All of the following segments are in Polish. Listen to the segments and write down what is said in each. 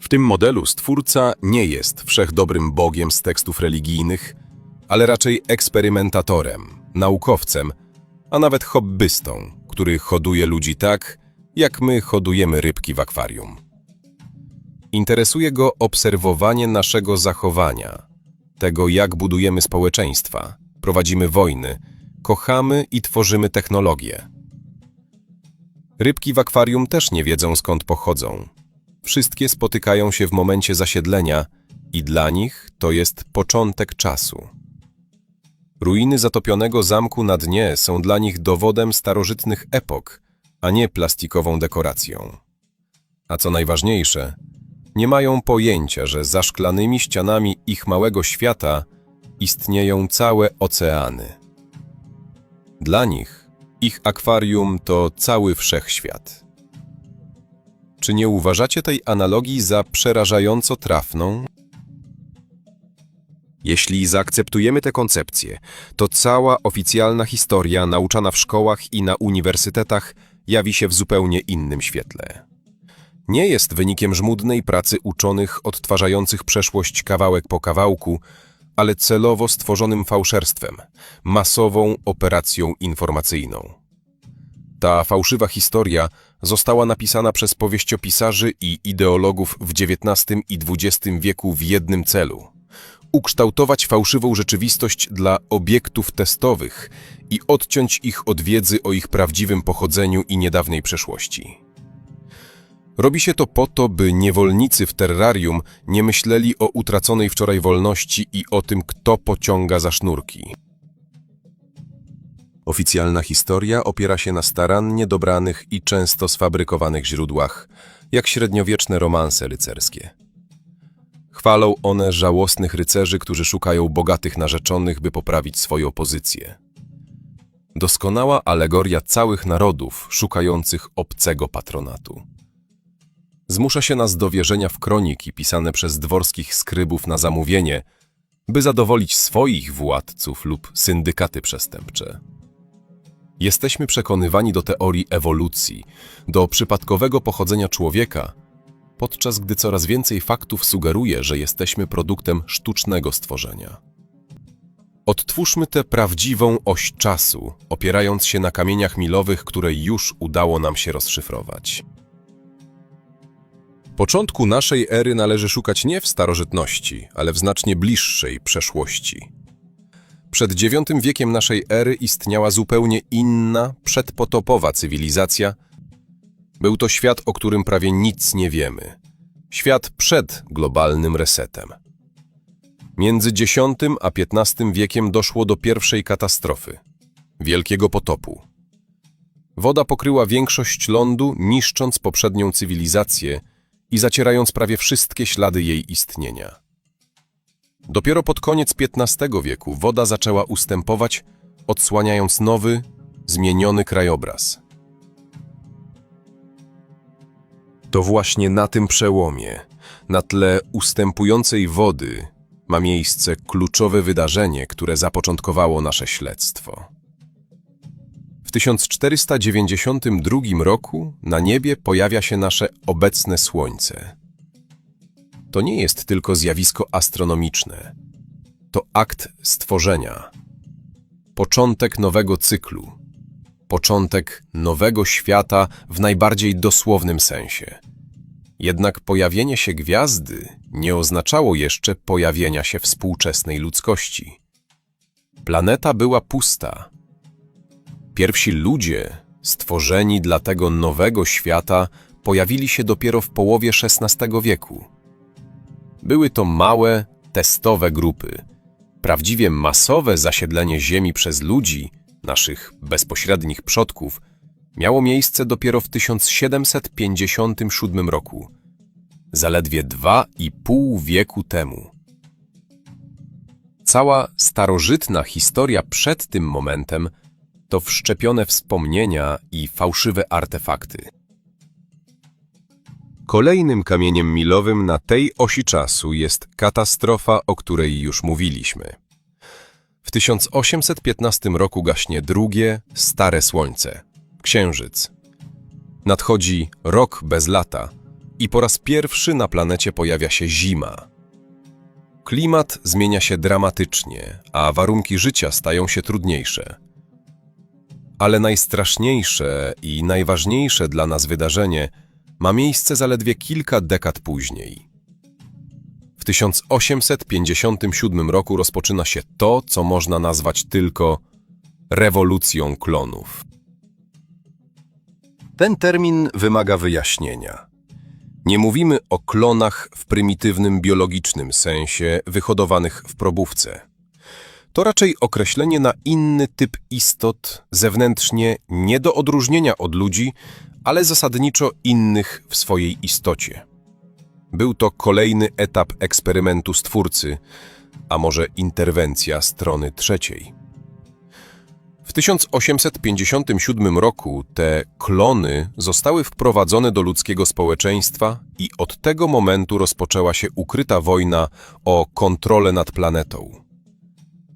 W tym modelu stwórca nie jest wszechdobrym bogiem z tekstów religijnych, ale raczej eksperymentatorem, naukowcem, a nawet hobbystą, który hoduje ludzi tak, jak my hodujemy rybki w akwarium. Interesuje go obserwowanie naszego zachowania, tego jak budujemy społeczeństwa, prowadzimy wojny, kochamy i tworzymy technologie. Rybki w akwarium też nie wiedzą skąd pochodzą. Wszystkie spotykają się w momencie zasiedlenia i dla nich to jest początek czasu. Ruiny zatopionego zamku na dnie są dla nich dowodem starożytnych epok, a nie plastikową dekoracją. A co najważniejsze, nie mają pojęcia, że za szklanymi ścianami ich małego świata istnieją całe oceany. Dla nich ich akwarium to cały wszechświat. Czy nie uważacie tej analogii za przerażająco trafną? Jeśli zaakceptujemy tę koncepcję, to cała oficjalna historia nauczana w szkołach i na uniwersytetach jawi się w zupełnie innym świetle. Nie jest wynikiem żmudnej pracy uczonych odtwarzających przeszłość kawałek po kawałku, ale celowo stworzonym fałszerstwem, masową operacją informacyjną. Ta fałszywa historia została napisana przez powieściopisarzy i ideologów w XIX i XX wieku w jednym celu ukształtować fałszywą rzeczywistość dla obiektów testowych i odciąć ich od wiedzy o ich prawdziwym pochodzeniu i niedawnej przeszłości. Robi się to po to, by niewolnicy w terrarium nie myśleli o utraconej wczoraj wolności i o tym, kto pociąga za sznurki. Oficjalna historia opiera się na starannie dobranych i często sfabrykowanych źródłach, jak średniowieczne romanse rycerskie. Chwalą one żałosnych rycerzy, którzy szukają bogatych narzeczonych, by poprawić swoją pozycję. Doskonała alegoria całych narodów szukających obcego patronatu. Zmusza się nas do wierzenia w kroniki pisane przez dworskich skrybów na zamówienie, by zadowolić swoich władców lub syndykaty przestępcze. Jesteśmy przekonywani do teorii ewolucji, do przypadkowego pochodzenia człowieka, podczas gdy coraz więcej faktów sugeruje, że jesteśmy produktem sztucznego stworzenia. Odtwórzmy tę prawdziwą oś czasu, opierając się na kamieniach milowych, które już udało nam się rozszyfrować. Początku naszej ery należy szukać nie w starożytności, ale w znacznie bliższej przeszłości. Przed IX wiekiem naszej ery istniała zupełnie inna, przedpotopowa cywilizacja. Był to świat, o którym prawie nic nie wiemy. Świat przed globalnym resetem. Między X a XV wiekiem doszło do pierwszej katastrofy wielkiego potopu. Woda pokryła większość lądu, niszcząc poprzednią cywilizację i zacierając prawie wszystkie ślady jej istnienia. Dopiero pod koniec XV wieku woda zaczęła ustępować, odsłaniając nowy, zmieniony krajobraz. To właśnie na tym przełomie, na tle ustępującej wody, ma miejsce kluczowe wydarzenie, które zapoczątkowało nasze śledztwo. W 1492 roku na niebie pojawia się nasze obecne Słońce. To nie jest tylko zjawisko astronomiczne. To akt stworzenia. Początek nowego cyklu. Początek nowego świata w najbardziej dosłownym sensie. Jednak pojawienie się gwiazdy nie oznaczało jeszcze pojawienia się współczesnej ludzkości. Planeta była pusta. Pierwsi ludzie, stworzeni dla tego nowego świata, pojawili się dopiero w połowie XVI wieku. Były to małe, testowe grupy. Prawdziwie masowe zasiedlenie Ziemi przez ludzi, naszych bezpośrednich przodków, miało miejsce dopiero w 1757 roku, zaledwie dwa i pół wieku temu. Cała starożytna historia przed tym momentem to wszczepione wspomnienia i fałszywe artefakty. Kolejnym kamieniem milowym na tej osi czasu jest katastrofa, o której już mówiliśmy. W 1815 roku gaśnie drugie, stare słońce, księżyc. Nadchodzi rok bez lata, i po raz pierwszy na planecie pojawia się zima. Klimat zmienia się dramatycznie, a warunki życia stają się trudniejsze. Ale najstraszniejsze i najważniejsze dla nas wydarzenie ma miejsce zaledwie kilka dekad później. W 1857 roku rozpoczyna się to, co można nazwać tylko rewolucją klonów. Ten termin wymaga wyjaśnienia. Nie mówimy o klonach w prymitywnym biologicznym sensie wyhodowanych w probówce. To raczej określenie na inny typ istot, zewnętrznie nie do odróżnienia od ludzi, ale zasadniczo innych w swojej istocie. Był to kolejny etap eksperymentu stwórcy, a może interwencja strony trzeciej. W 1857 roku te klony zostały wprowadzone do ludzkiego społeczeństwa i od tego momentu rozpoczęła się ukryta wojna o kontrolę nad planetą.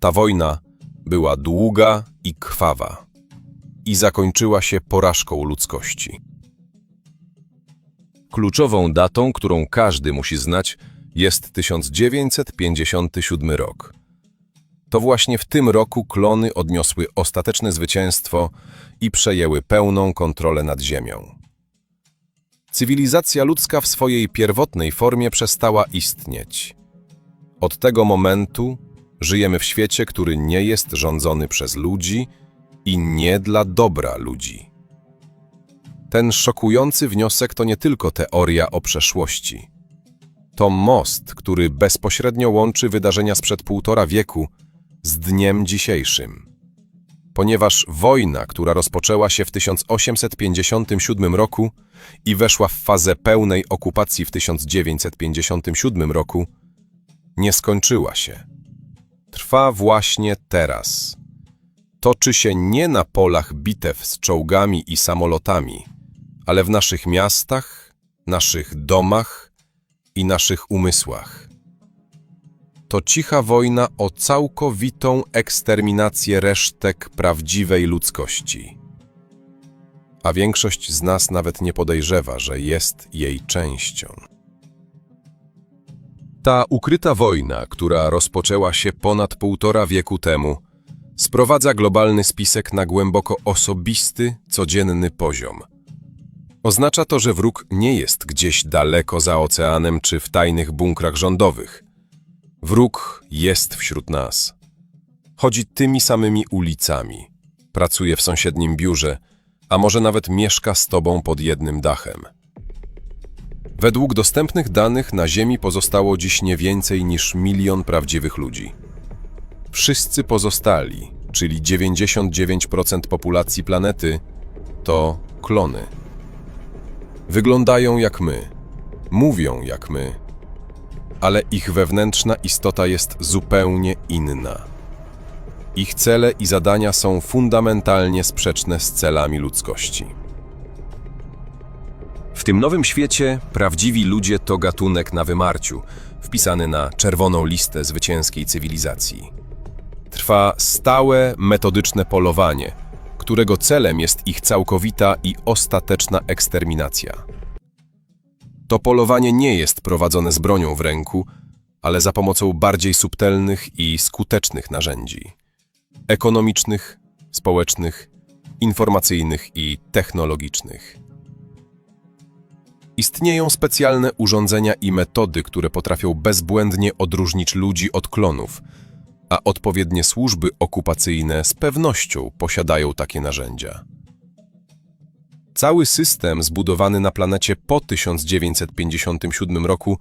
Ta wojna była długa i krwawa i zakończyła się porażką ludzkości. Kluczową datą, którą każdy musi znać, jest 1957 rok. To właśnie w tym roku klony odniosły ostateczne zwycięstwo i przejęły pełną kontrolę nad Ziemią. Cywilizacja ludzka w swojej pierwotnej formie przestała istnieć. Od tego momentu żyjemy w świecie, który nie jest rządzony przez ludzi i nie dla dobra ludzi. Ten szokujący wniosek to nie tylko teoria o przeszłości. To most, który bezpośrednio łączy wydarzenia sprzed półtora wieku z dniem dzisiejszym. Ponieważ wojna, która rozpoczęła się w 1857 roku i weszła w fazę pełnej okupacji w 1957 roku, nie skończyła się. Trwa właśnie teraz. Toczy się nie na polach bitew z czołgami i samolotami, ale w naszych miastach, naszych domach i naszych umysłach. To cicha wojna o całkowitą eksterminację resztek prawdziwej ludzkości. A większość z nas nawet nie podejrzewa, że jest jej częścią. Ta ukryta wojna, która rozpoczęła się ponad półtora wieku temu, sprowadza globalny spisek na głęboko osobisty, codzienny poziom. Oznacza to, że wróg nie jest gdzieś daleko za oceanem czy w tajnych bunkrach rządowych. Wróg jest wśród nas. Chodzi tymi samymi ulicami, pracuje w sąsiednim biurze, a może nawet mieszka z tobą pod jednym dachem. Według dostępnych danych na Ziemi pozostało dziś nie więcej niż milion prawdziwych ludzi. Wszyscy pozostali, czyli 99% populacji planety, to klony. Wyglądają jak my, mówią jak my, ale ich wewnętrzna istota jest zupełnie inna. Ich cele i zadania są fundamentalnie sprzeczne z celami ludzkości. W tym nowym świecie prawdziwi ludzie to gatunek na wymarciu, wpisany na czerwoną listę zwycięskiej cywilizacji. Trwa stałe, metodyczne polowanie, którego celem jest ich całkowita i ostateczna eksterminacja. To polowanie nie jest prowadzone z bronią w ręku, ale za pomocą bardziej subtelnych i skutecznych narzędzi ekonomicznych, społecznych, informacyjnych i technologicznych. Istnieją specjalne urządzenia i metody, które potrafią bezbłędnie odróżnić ludzi od klonów, a odpowiednie służby okupacyjne z pewnością posiadają takie narzędzia. Cały system zbudowany na planecie po 1957 roku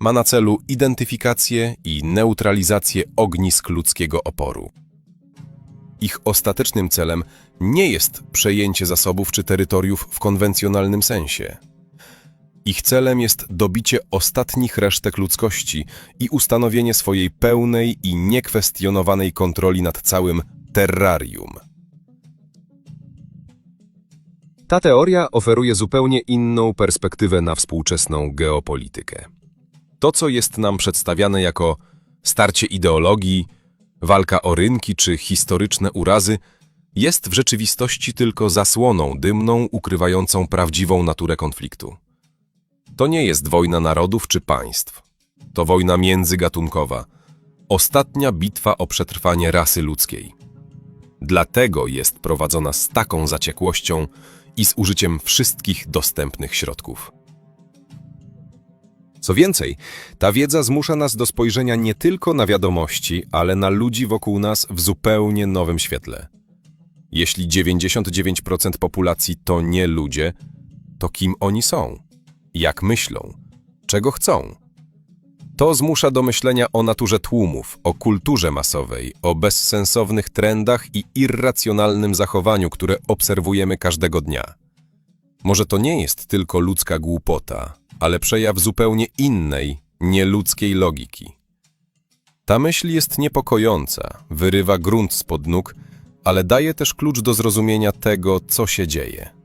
ma na celu identyfikację i neutralizację ognisk ludzkiego oporu. Ich ostatecznym celem nie jest przejęcie zasobów czy terytoriów w konwencjonalnym sensie. Ich celem jest dobicie ostatnich resztek ludzkości i ustanowienie swojej pełnej i niekwestionowanej kontroli nad całym terrarium. Ta teoria oferuje zupełnie inną perspektywę na współczesną geopolitykę. To, co jest nam przedstawiane jako starcie ideologii, walka o rynki czy historyczne urazy, jest w rzeczywistości tylko zasłoną dymną ukrywającą prawdziwą naturę konfliktu. To nie jest wojna narodów czy państw. To wojna międzygatunkowa. Ostatnia bitwa o przetrwanie rasy ludzkiej. Dlatego jest prowadzona z taką zaciekłością i z użyciem wszystkich dostępnych środków. Co więcej, ta wiedza zmusza nas do spojrzenia nie tylko na wiadomości, ale na ludzi wokół nas w zupełnie nowym świetle. Jeśli 99% populacji to nie ludzie, to kim oni są? Jak myślą? Czego chcą? To zmusza do myślenia o naturze tłumów, o kulturze masowej, o bezsensownych trendach i irracjonalnym zachowaniu, które obserwujemy każdego dnia. Może to nie jest tylko ludzka głupota, ale przejaw zupełnie innej, nieludzkiej logiki. Ta myśl jest niepokojąca, wyrywa grunt spod nóg, ale daje też klucz do zrozumienia tego, co się dzieje.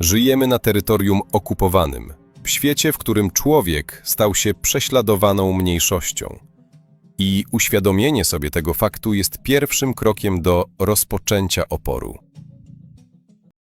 Żyjemy na terytorium okupowanym, w świecie, w którym człowiek stał się prześladowaną mniejszością. I uświadomienie sobie tego faktu jest pierwszym krokiem do rozpoczęcia oporu.